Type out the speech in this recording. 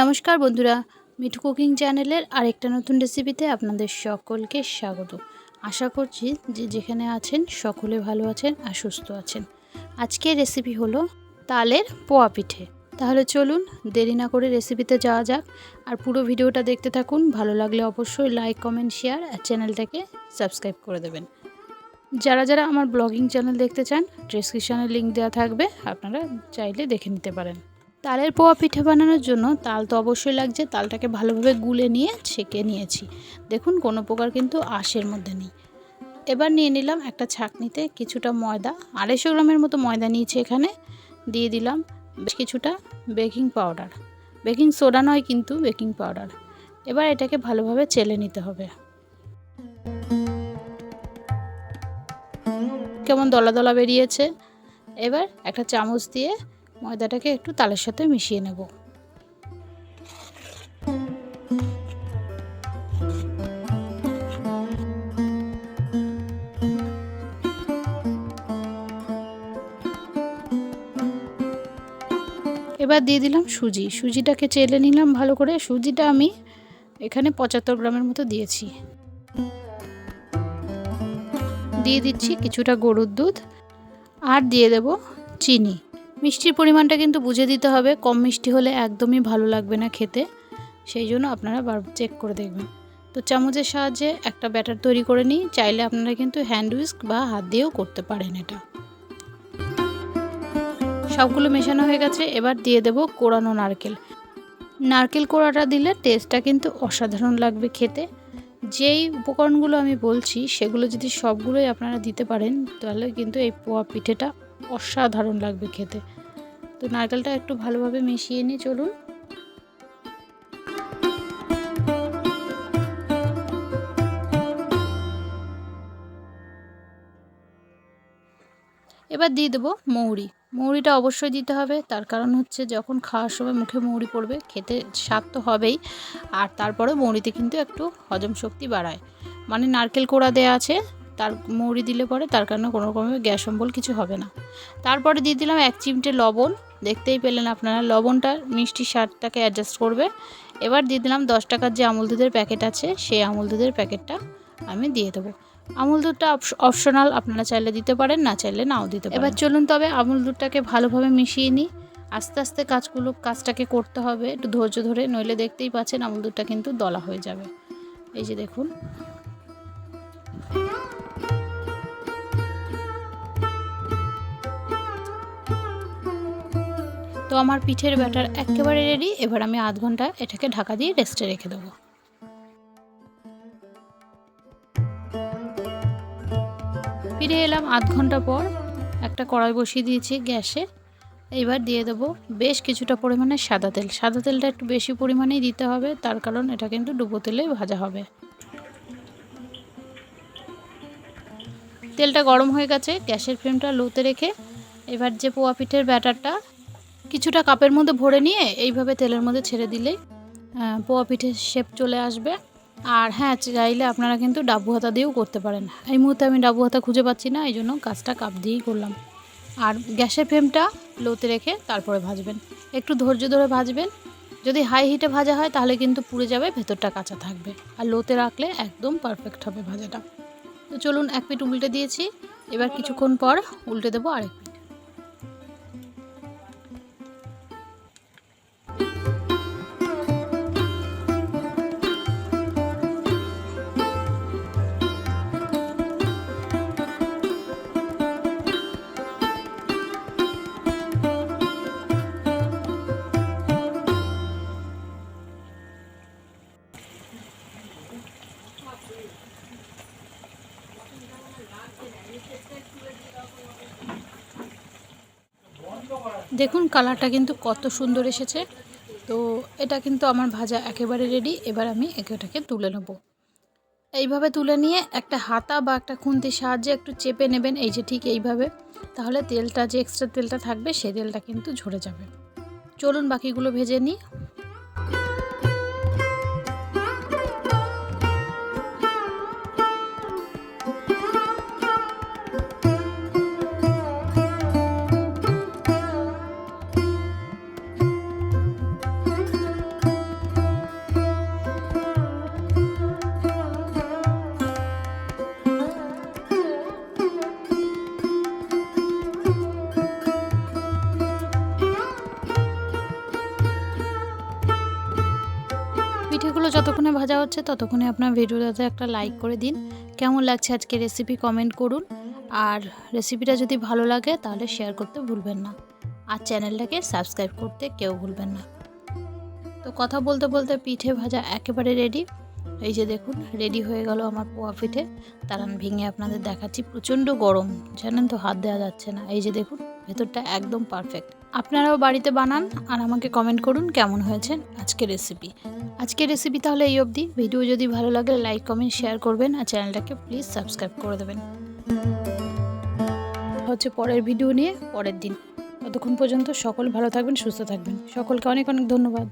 নমস্কার বন্ধুরা, মিঠু কুকিং চ্যানেলের আরেকটা নতুন রেসিপিতে আপনাদের সকলকে স্বাগত। আশা করছি যে যেখানে আছেন সকলে ভালো আছেন আর সুস্থ আছেন। আজকের রেসিপি হলো তালের পোয়া পিঠে। তাহলে চলুন দেরি না করে রেসিপিতে যাওয়া যাক আর পুরো ভিডিওটা দেখতে থাকুন। ভালো লাগলে অবশ্যই লাইক কমেন্ট শেয়ার আর চ্যানেলটাকে সাবস্ক্রাইব করে দেবেন। যারা যারা আমার ব্লগিং চ্যানেল দেখতে চান ডিসক্রিপশানে লিঙ্ক দেওয়া থাকবে, আপনারা চাইলে দেখে নিতে পারেন। তালের পোয়া পিঠে বানানোর জন্য তাল তো অবশ্যই লাগছে। তালটাকে ভালোভাবে গুলে নিয়ে ছেঁকে নিয়েছি। দেখুন, কোনো প্রকার কিন্তু আঁশের মধ্যে নেই। এবার নিয়ে নিলাম একটা ছাঁকনিতে কিছুটা ময়দা। আড়াইশো গ্রামের মতো ময়দা নিয়েছি এখানে। দিয়ে দিলাম বেশ কিছুটা বেকিং পাউডার। বেকিং সোডা নয় কিন্তু বেকিং পাউডার। এবার এটাকে ভালোভাবে চেলে নিতে হবে। কেমন দলা দলা বেরিয়েছে। এবার একটা চামচ দিয়ে ময়দাটাকে একটু তালের সাথে মিশিয়ে নেব। এবার দিয়ে দিলাম সুজি। সুজিটাকে চেলে নিলাম ভালো করে। সুজিটা আমি এখানে পঁচাত্তর গ্রামের মতো দিয়েছি। দিয়ে দিচ্ছি কিছুটা গরুর দুধ। আর দিয়ে দেব চিনি। মিষ্টির পরিমাণটা কিন্তু বুঝে দিতে হবে। কম মিষ্টি হলে একদমই ভালো লাগবে না খেতে। সেই জন্য আপনারা বার চেক করে দেখবেন। তো চামচের সাহায্যে একটা ব্যাটার তৈরি করে নিই চাইলে আপনারা কিন্তু হ্যান্ড উইস্ক বা হাত দিয়েও করতে পারেন এটা। সবগুলো মেশানো হয়ে গেছে। এবার দিয়ে দেব কোরানো নারকেল। নারকেল কোড়াটা দিলে টেস্টটা কিন্তু অসাধারণ লাগবে খেতে। যেই উপকরণগুলো আমি বলছি, সেগুলো যদি সবগুলোই আপনারা দিতে পারেন, তাহলে কিন্তু এই পোয়া পিঠেটা অসাধারণ লাগবে খেতে। তো নারকেলটা একটু ভালোভাবে মিশিয়ে নিয়ে চলুন। এবার দিয়ে দেবো মৌরি। মৌরিটা অবশ্যই দিতে হবে। তার কারণ হচ্ছে যখন খাওয়ার সময় মুখে মৌরি পড়বে, খেতে স্বাদ তো হবেই। আর তারপরে মৌরিতে কিন্তু একটু হজম শক্তি বাড়ায়। মানে নারকেল কোড়া দেওয়া আছে তার মৌরি দিলে পরে তার কারণে কোনো রকমের গ্যাস অম্বল কিছু হবে না। তারপরে দিয়ে দিলাম এক চিমটে লবণ, দেখতেই পেলেন আপনারা, লবণটা মিষ্টি স্বাদটাকে অ্যাডজাস্ট করবে। এবার দিয়ে দিলাম দশ টাকার যে আমুল দুধের প্যাকেট আছে, সেই আমুল দুধের প্যাকেটটা আমি দিয়ে দেবো। আমুল দুধটা অপশনাল আপনারা চাইলে দিতে পারেন, না চাইলে নাও দিতে পারেন। এবার চলুন তবে আমুল দুধটাকে ভালোভাবে মিশিয়ে নিই। আস্তে আস্তে কাজগুলো, কাজটাকে করতে হবে, একটু ধৈর্য ধরে, নইলে দেখতেই পাচ্ছেন আমুল দুধটা কিন্তু দলা হয়ে যাবে। এই যে দেখুন। তো আমার পিঠের ব্যাটার একেবারে রেডি এবার আমি আধ ঘণ্টা এটাকে ঢাকা দিয়ে রেস্টে রেখে দেবো। ফিরে এলাম আধ ঘণ্টা পর, একটা কড়াই বসিয়ে দিয়েছি গ্যাসে। এবার দিয়ে দেবো বেশ কিছুটা পরিমাণে সাদা তেল। সাদা তেলটা একটু বেশি পরিমাণেই দিতে হবে, তার কারণ এটা কিন্তু ডুবো তেলে ভাজা হবে। তেলটা গরম হয়ে গেছে, গ্যাসের ফ্লেমটা লোতে রেখে, এবার যে পোয়া পিঠের ব্যাটারটা কিছুটা কাপের মধ্যে ভরে নিয়ে এইভাবে তেলের মধ্যে ছেড়ে দিলেই পোয়া পিঠের শেপ চলে আসবে। আর হ্যাঁ চাইলে আপনারা কিন্তু ডাবু হাতা দিয়েও করতে পারেন। এই মুহূর্তে আমি ডাবু হাতা খুঁজে পাচ্ছি না, এই জন্য কাজটা কাপ দিয়েই করলাম। আর গ্যাসের ফ্লেমটা লোতে রেখে তারপরে ভাজবেন। একটু ধৈর্য ধরে ভাজবেন। যদি হাই হিটে ভাজা হয়, তাহলে কিন্তু পুড়ে যাবে, ভেতরটা কাঁচা থাকবে। আর লোতে রাখলে একদম পারফেক্ট হবে ভাজাটা। তো চলুন, এক পিঠ উল্টে দিয়েছি। এবার কিছুক্ষণ পর উল্টে দেবো আরেক দেখুন, কালারটা কিন্তু কত সুন্দর এসেছে। তো এটা কিন্তু আমার ভাজা একেবারে রেডি এবার আমি একেটাকে তুলে নেব। এইভাবে তুলে নিয়ে একটা হাতা বা একটা খুন্তির সাহায্যে একটু চেপে নেবেন, এই যে ঠিক এইভাবে। তাহলে তেলটা, যে এক্সট্রা তেলটা থাকবে, সে তেলটা কিন্তু ঝরে যাবে। চলুন বাকিগুলো ভেজে নিই। পিঠেগুলো যতক্ষণে ভাজা হচ্ছে ততক্ষণে আপনার ভিডিওটাতে একটা লাইক করে দিন। কেমন লাগছে আজকে রেসিপি কমেন্ট করুন। আর রেসিপিটা যদি ভালো লাগে তাহলে শেয়ার করতে ভুলবেন না। আর চ্যানেলটাকে সাবস্ক্রাইব করতে কেউ ভুলবেন না। তো কথা বলতে বলতে পিঠে ভাজা একেবারে রেডি এই যে দেখুন রেডি হয়ে গেল আমার পোয়া পিঠে। তারান ভেঙে আপনাদের দেখাচ্ছি। প্রচণ্ড গরম। জানেন তো, হাত দেওয়া যাচ্ছে না। এই যে দেখুন, ভেতরটা একদম পারফেক্ট আপনারাও বাড়িতে বানান আর আমাকে কমেন্ট করুন কেমন হয়েছে আজকের রেসিপি আজকের রেসিপি তাহলে এই অবধি। ভিডিও যদি ভালো লাগে লাইক কমেন্ট শেয়ার করবেন আর চ্যানেলটাকে প্লিজ সাবস্ক্রাইব করে দেবেন। হচ্ছে পরের ভিডিও নিয়ে, পরের দিন। ততক্ষণ পর্যন্ত সকল ভালো থাকবেন, সুস্থ থাকবেন। সকলকে অনেক অনেক ধন্যবাদ।